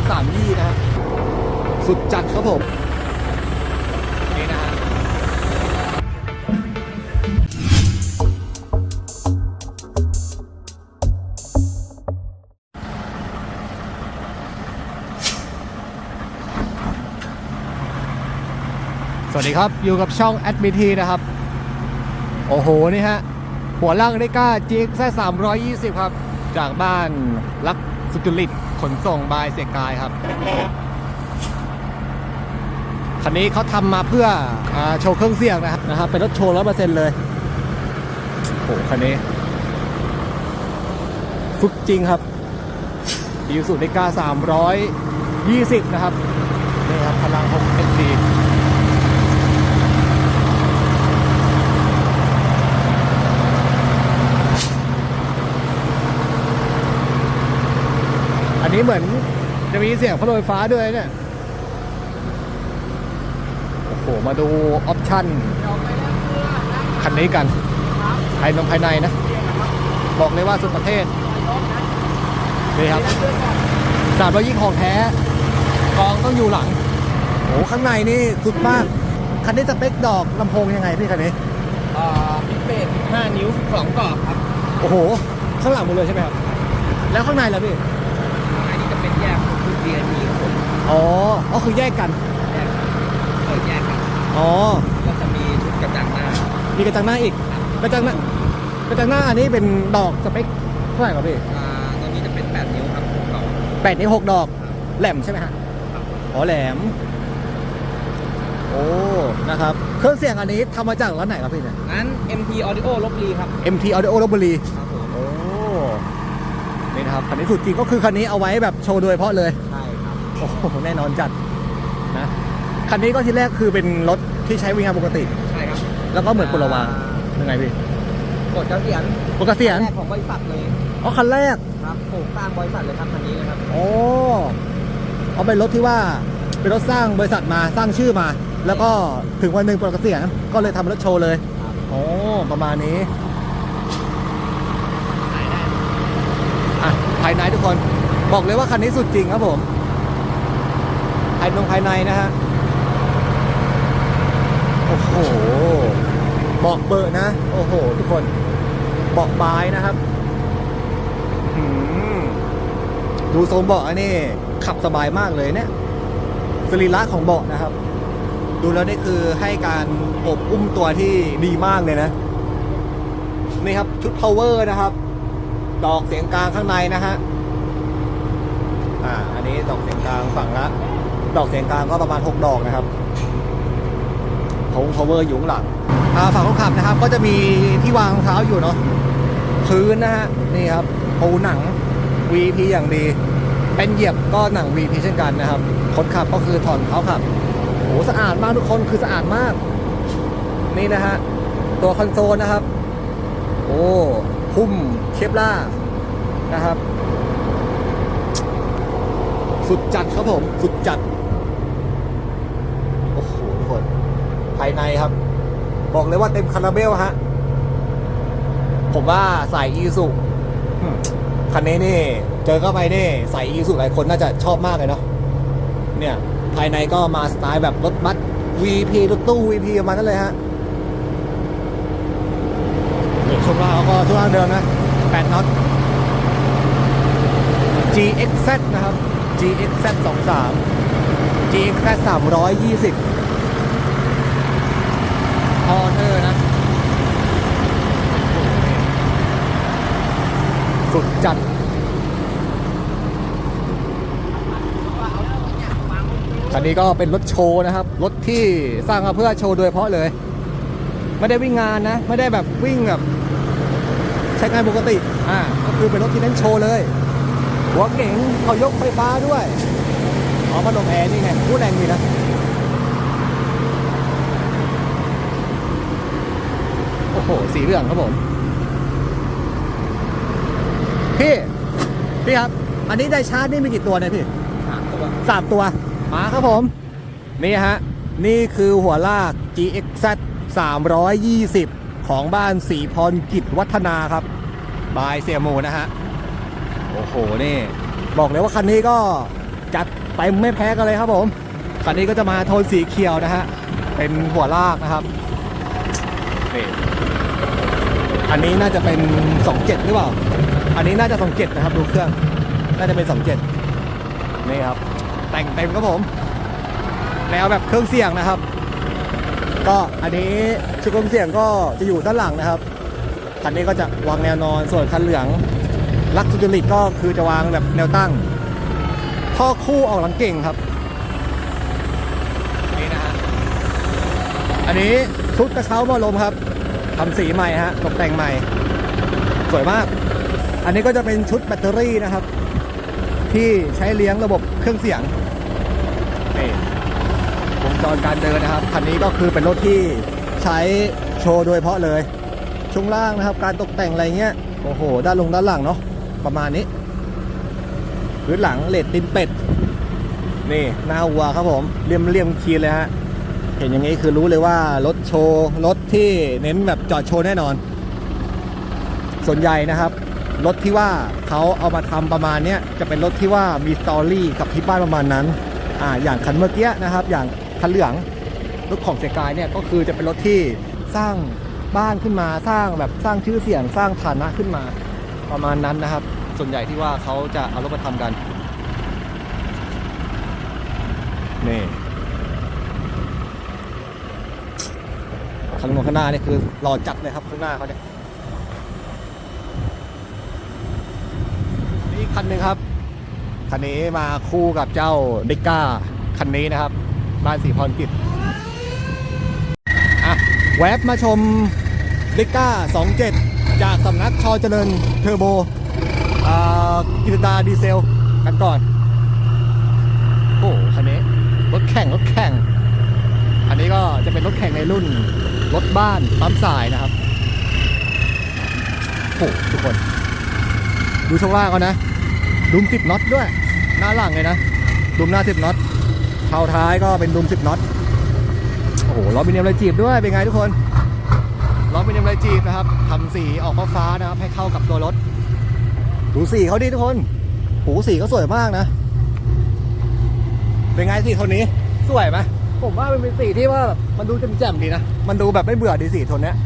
างสามยี่นะฮะสุดจัดครับผมนี่นะฮะสวัสดีครับ อยู่กับช่อง a d m i t นะครับ โอ้โห นี่ฮะ หัวล่างได้กล้า GX 320 ครับ จากบ้านรัก สุจริตขนส่งบายเสียกายครับ คันนี้เขาทำมาเพื่ออาโชว์เครื่องเสียงนะครับนะครับ เป็นรถโชว์ร้อยเปอร์เซ็นต์เลยโอ้โหคันนี้สุดจริงครับอีซูได้กล้า320นะครับ นี่ครับ พลัง6 SD อัน นี้เหมือนจะมีเสียงพัดลมไฟฟ้าด้วยเนี่ย โอ้โห มาดูออปชั่นคันนี้กัน ภายในภายในนะ บอกเลยว่าสุดประเทศนี่ครับสามร้อยยี่ของแท้ กองต้องอยู่หลัง โอ้ข้างในนี่สุดมาก คันนี้สเปคดอกลำโพงยังไงพี่คันนี้อ่าพิเศษ5นิ้ว12กรอบครับ โอ้โห ข้างหลังหมดเลยใช่ไหมครับ แล้วข้างในล่ะพี่ ข้างในนี่จะเป็น แยกชุด VIP ครับผมอ๋ออ๋อคือแยกกัน แยกเปิดแยกกันอ๋อ ก็จะมีชุดกระจังหน้ามีกระจังหน้าอีก กระจังหน้ากระจังหน้าอันนี้เป็นดอกสเปคเท่าไหร่ครับพี่อ่าตัวนี้จะเป็น 8 นิ้วครับ6กรอบแปดนิ้วหกดอก แหลมใช่ไหมฮะครับอ๋อแหลม โอ้ นะครับ เครื่องเสียงอันนี้ทำมาจากร้านไหนครับพี่เนี่ยงั้น MT Audio ลบบุรีครับ MT Audio ลบบุรี ครับผม โอ้ นี่นะครับ คันนี้สุดจริงก็คือคันนี้เอาไว้แบบโชว์โดยเฉพาะเลยใช่ครับ โอ้โหแน่นอนจัดนะคันนี้ก็ทีแรกคือเป็นรถที่ใช้วิ่งงานปกติ ใช่ครับแล้วก็เหมือนพลวางยังไงพี่กดเกษียณปกติยนแรกของบริษัทเลยอ๋อคันแรกครับโครงสร้างบริษัทเลยครับคันนี้เลยครับโอ้เอาเป็นรถที่ว่าเป็นรถสร้างบริษัทมาสร้างชื่อมา แล้วก็ถึงวันหนึ่งปลดเกษียณก็เลยทำเป็นรถโชว์เลยครับโอ้ประมาณนี้อะภายในทุกคนบอกเลยว่าคันนี้สุดจริงครับผม ภายนงภายในนะฮะ โอ้โหบอกเบอร์นะ โอ้โห ทุกคนบอกบายนะครับดูทรงเบาะอันนี้ขับสบายมากเลยเนี่ยสรีระของเบาะนะครับ ดูแล้วนี่คือให้การอบอุ้มตัวที่ดีมากเลยนะ นี่ครับชุด power นะครับ ดอกเสียงกลางข้างในนะฮะอ่า อันนี้ดอกเสียงกลางฝั่งละ ดอกเสียงกลางก็ประมาณ 6 ดอกนะครับพง power อยู่ข้างหลังอ่าฝั่งคนขับนะครับ ก็จะมีที่วางรองเท้าอยู่เนาะพื้นนะฮะนี่ครับปูหนัง VP อย่างดี เป็นเหยียบก็หนัง VP เช่นกันนะครับคนขับก็คือถอนเท้าขับโอ้สะอาดมากทุกคนคือสะอาดมาก นี่นะฮะตัวคอนโซลนะครับ โอ้หุ้มเคปล่านะครับ สุดจัดครับผม สุดจัด โอ้โหทุกคน ภายในครับ บอกเลยว่าเต็มคาราเบลฮะ ผมว่าใส่อีสุคันนี้นี่ เจอเข้าไปนี่ใส่อีสุหลายคนน่าจะชอบมากเลยเนาะ เนี่ย ภายในก็มาสไตล์แบบรถบัส VP รถตู้ VP ประมาณนั้นเลยฮะโช่วงล่างเขาก็ช่วงล่างเดิมนะ8น็อต GXZ นะครับ GXZ 23 GXZ 320พอเธอร์นะ สุดจัดคันนี้ก็เป็นรถโชว์นะครับ รถที่สร้างมาเพื่อโชว์โดยเฉพาะเลย ไม่ได้วิ่งงานนะ ไม่ได้แบบวิ่งแบบใช้งานปกติ อ่า ก็คือเป็นรถที่เน้นโชว์เลย หัวเก๋งเขายกไฟฟ้าด้วยอ๋อพัดลมแอร์นี่ไงพูดแรงดีนะโอ้โหสีเหลืองครับผมพี่พี่ครับ อันนี้ได้ชาร์จนี่มีกี่ตัวเนี่ยพี่สามตัวสามตัวมาครับผม นี่ฮะ นี่คือหัวลาก GXZ 320 ของบ้านสีพรกิจวัฒนาครับ บายเสียหมูนะฮะโอ้โหนี่ บอกเลยว่าคันนี้ก็จัดเต็มไม่แพ้กันเลยครับผม คันนี้ก็จะมาโทนสีเขียวนะฮะ เป็นหัวลากนะครับนี่อันนี้น่าจะเป็น 27 หรือเปล่า อันนี้น่าจะ 27 นะครับ ดูเครื่อง น่าจะเป็น 27 นี่ครับ แต่งเต็มครับผม แนวแบบเครื่องเสียงนะครับ ก็อันนี้ชุดเครื่องเสียงก็จะอยู่ด้านหลังนะครับ คันนี้ก็จะวางแนวนอน ส่วนคันเหลือง ลักซูจูริตก็คือจะวางแบบแนวตั้ง ท่อคู่ออกหลังเก่งครับ นี่นะฮะ อันนี้ชุดกระเช้าหมอลมครับทำสีใหม่ฮะ ตกแต่งใหม่ สวยมาก อันนี้ก็จะเป็นชุดแบตเตอรี่นะครับ ที่ใช้เลี้ยงระบบเครื่องเสียงนี่วงจรการเดินนะครับ คันนี้ก็คือเป็นรถที่ใช้โชว์โดยเฉพาะเลย ช่วงล่างนะครับ การตกแต่งอะไรเงี้ย โอ้โห ด้านลงด้านหลังเนาะ ประมาณนี้พื้นหลังเลดตินเป็ด นี่หน้าวัวครับผมเลี่ยมเลี่ยมคีเลยฮะเห็นอย่างนี้คือรู้เลยว่ารถโชว์รถที่เน้นแบบจอดโชว์แน่นอน ส่วนใหญ่นะครับรถที่ว่าเขาเอามาทำประมาณเนี้ยจะเป็นรถที่ว่ามีสตอรี่กับที่บ้านประมาณนั้นอ่าอย่างคันเมื่อกี้นะครับ อย่างคันเหลืองรถของเสกายเนี่ยก็คือจะเป็นรถที่สร้างบ้านขึ้นมาสร้างแบบสร้างชื่อเสียงสร้างฐานะขึ้นมา ประมาณนั้นนะครับ ส่วนใหญ่ที่ว่าเขาจะเอารถมาทำกันนี่ข้างนอกข้างหน้านี่คือรอจัดเลยครับข้างหน้าเขาเนี่ยนี่คันหนึ่งครับคันนี้มาคู่กับเจ้าดิก้าคันนี้นะครับบ้านสีพรกิจอะแวบมาชมดิก้า 27 จากสำนักชอเจริญเทอร์โบกิตตาดีเซลกันก่อน โอ้โหคันนี้รถแข่งรถแข่ง อันนี้ก็จะเป็นรถแข่งในรุ่น รถบ้านปั๊มสายนะครับโอ้โหทุกคน ดูช่วงล่างเขานะดุม10น็อตด้วย หน้าหลังเลยนะดุมหน้า10น็อตเท้าท้ายก็เป็นดุม10น็อตโอ้โหล้อมิเนียมลายจีบด้วยเป็นไงทุกคน ล้อมิเนียมลายจีบนะครับทำสีออกฟ้าๆนะครับ ให้เข้ากับตัวรถ ดูสีเขาดิทุกคนโอ้โหสีเขาสวยมากนะ เป็นไงสีโทนนี้ สวยไหมผมว่ามันเป็นสีที่ว่าแบบมันดูแจ่มๆดีนะ มันดูแบบไม่เบื่อดีสีโทนเนี้ย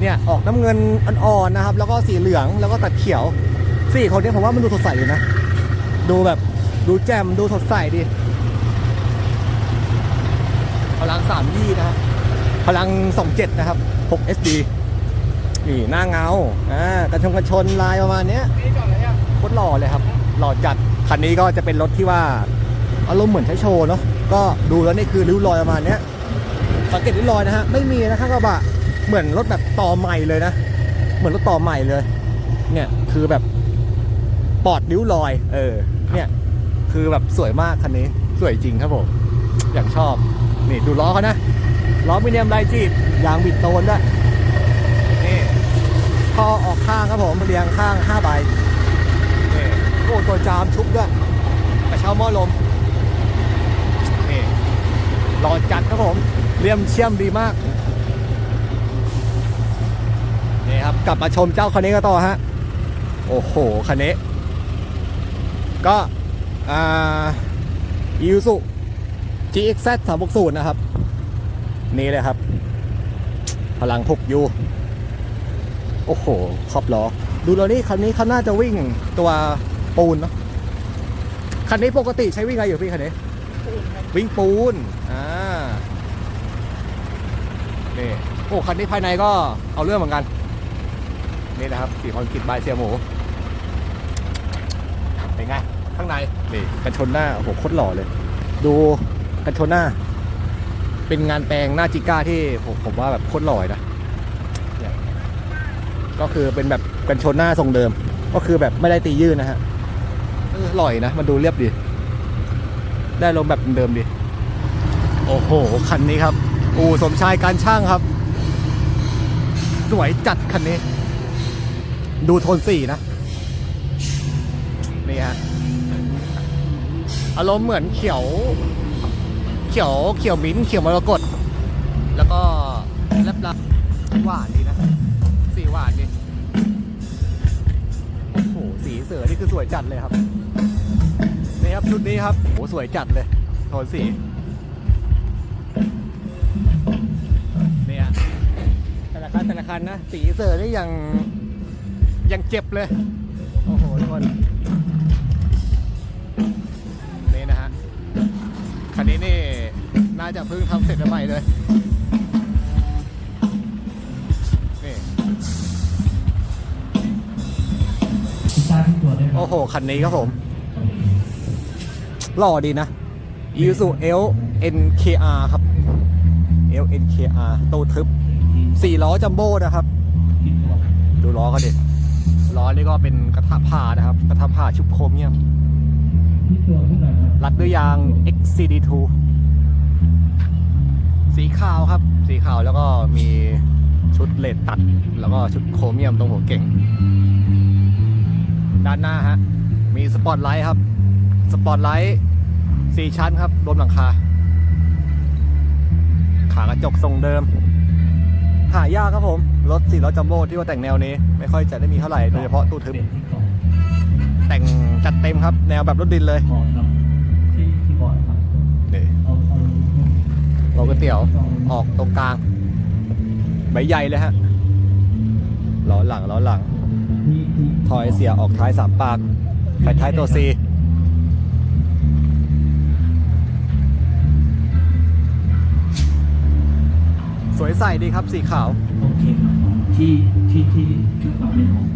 เนี่ยออกน้ำเงินอ่อนๆนะครับ แล้วก็สีเหลืองแล้วก็ตัดเขียวสีโทนนี้ผมว่ามันดูสดใสอยู่นะ ดูแบบดูแจ่มดูสดใสดีพลังสามยี่นะครับพลังสองเจ็ดนะครับ 6 SD นี่หน้าเงาอ่ากระชงกระชนลายประมาณเนี้ยนี่ก่อนเลยอะโคตรหล่อเลยครับ หล่อจัด คันนี้ก็จะเป็นรถที่ว่าอารมณ์เหมือนใช้โชว์เนาะก็ดูแล้วนี่คือริ้วรอยประมาณเนี้ยสังเกตริ้วรอยนะฮะไม่มีนะข้างกระบะเหมือนรถแบบต่อใหม่เลยนะ เหมือนรถต่อใหม่เลย เนี่ยคือแบบปอดริ้วรอย เออ เนี่ย คือแบบสวยมากคันนี้ สวยจริงครับผม อย่างชอบ นี่ดูล้อเขานะ ล้อมิเนียมไดจีบยางบิดโตนด้วยนี่ท่อออกข้างครับผมเรียงข้าง5ใบนี่โอ้ตัวจามชุบด้วยกระเช้าหม้อลมนี่หล่อจัดครับผมเรียมเชี่ยมดีมากนี่ครับกลับมาชมเจ้าคันนี้กันต่อฮะโอ้โหคันนี้ก็อ่าอิวสุ GXZ 360 นะครับ นี่เลยครับ พลัง 6U โอ้โหขอบล้อ ดูแล้วนี่คันนี้เขาน่าจะวิ่งตัวปูนเนาะคันนี้ปกติใช้วิ่งอะไรอยู่พี่คันนี้วิ่งปูนอ่านี่โอ้คันนี้ภายในก็เอาเรื่องเหมือนกัน นี่นะครับสีคอนกรีตบายเสียหมูเป็นไงข้างในนี่กันชนหน้าโอ้โหโคตรหล่อเลย ดูกันชนหน้า เป็นงานแปลงหน้าจิก้าที่ผมผมว่าแบบโคตรหล่อเลยนะก็คือเป็นแบบกันชนหน้าทรงเดิม ก็คือแบบไม่ได้ตียื่นนะฮะเอออร่อยนะ มันดูเรียบดี ได้ลมแบบเดิมดี โอ้โห คันนี้ครับ อู่สมชายการช่างครับ สวยจัดคันนี้ ดูโทนสีนะ นี่ฮะ อารมณ์เหมือนเขียว เขียวเขียวมิ้นเขียวมรกตแล้วก็แลบลับหวานดีนะ สีหวานดิโอ้โหสีเสือนี่คือสวยจัดเลยครับนี่ครับครับชุดนี้ครับโหสวยจัดเลยโทนสีเนี่ยแต่ละคันแต่ละคันนะ สีเซอนี่ยังยังเจ็บเลย โอ้โหทุกคนนี่นะฮะคันนี้นี่ จะเพิ่งทำเสร็จใหม่เลยนี่ทราบที่ตัวได้ไหมโอ้โห คันนี้ครับผม หล่อดีนะ Isuzu L NKR ครับ L NKR โตทึบสี่ล้อจัมโบ้นะครับที่ตัวดูล้อเขาดิล้อนี่ก็เป็นกระทะผ่านะครับ กระทะผ่าชุบโครเมียมที่ตัวขึ้นหน่อยครับรัดด้วยยาง XCD2 สีขาวครับ สีขาวแล้วก็มีชุดเลดตัด แล้วก็ชุดโครเมียมตรงหัวเก่ง ด้านหน้าฮะ มีสปอตไลท์ครับ สปอตไลท์สี่ชั้นครับรวมหลังคา ขากระจกทรงเดิม หายากครับผม รถสี่ล้อจัมโบ้ที่ว่าแต่งแนวนี้ ไม่ค่อยจะได้มีเท่าไหร่โดยเฉพาะตู้ทึบเบรกที่สองแต่งจัดเต็มครับ แนวแบบรถดินเลย ก๋วยเตี๋ยวออกตรงกลาง ใบใหญ่เลยฮะล้อหลังล้อหลังที่ที่ทอยเสียออกท้ายสามปากไฟท้ายตัวซีสวยใสดีครับสีขาว โอเคครับที่ที่ที่ที่ความเป็นของ